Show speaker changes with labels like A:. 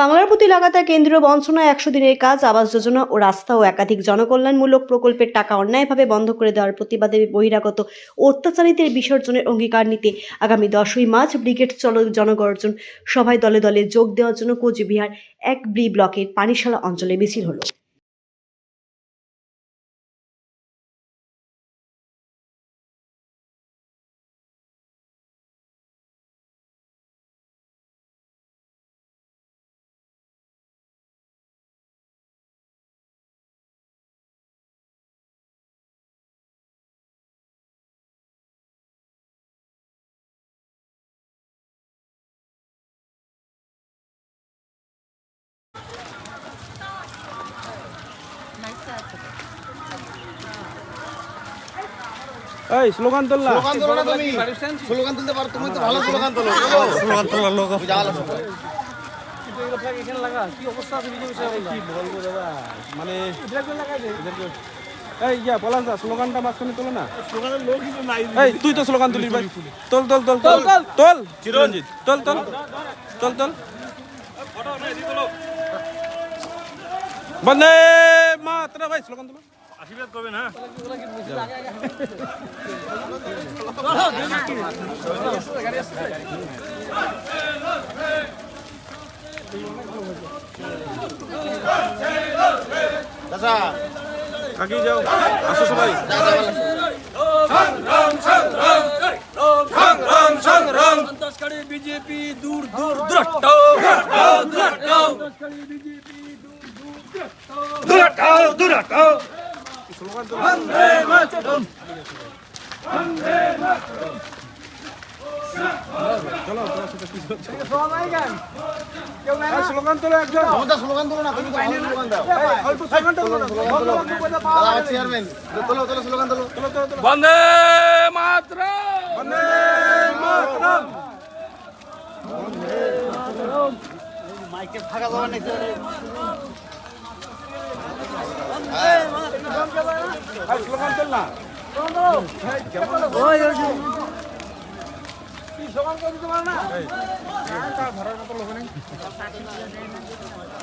A: বাংলার প্রতি লাগাতার কেন্দ্রীয় বঞ্চনা একশো দিনের কাজ, আবাস যোজনা ও রাস্তা ও একাধিক জনকল্যাণমূলক প্রকল্পের টাকা অন্যায়ভাবে বন্ধ করে দেওয়ার প্রতিবাদে বহিরাগত অত্যাচারীদের বিসর্জনের অঙ্গীকার নিতে আগামী দশই মার্চ ব্রিগেড চল জনগর্জন সভায় দলে দলে যোগ দেওয়ার জন্য কোচবিহার এক ব্রি ব্লকের পানিশালা অঞ্চলে মিছিল হলো।
B: এই স্লোগান তোল। না
C: স্লোগান তোলো না তুমি। স্লোগান তুলতে পারো তুমি তো ভালো স্লোগান তোলো। স্লোগান তোলার লোক।
B: মানে তুই তো স্লোগান তুলিস ভাই। তোল তোল। তোল তোল তোল চিরঞ্জিত। তোল তোল। তোল তোল। বন্দে মাতরা ভাই স্লোগান তোলো।
D: আশীর্বাদ করবেন হ্যাঁ?
C: চাচা।
B: কাকি যাও আসো সবাই।
E: বিজেপি দূর দূর দ্রষ্ট
B: এই স্লোগান তোলো একজন
C: স্লোগান তোলো না চেয়ারম্যান তোলো তোলো স্লোগান তোলো তোলো তোলো
E: বন্দে মাত্র
B: বন্দে মাতরম
C: ফাঁকা যাওয়ার নেই
B: এই স্লোগান তোল না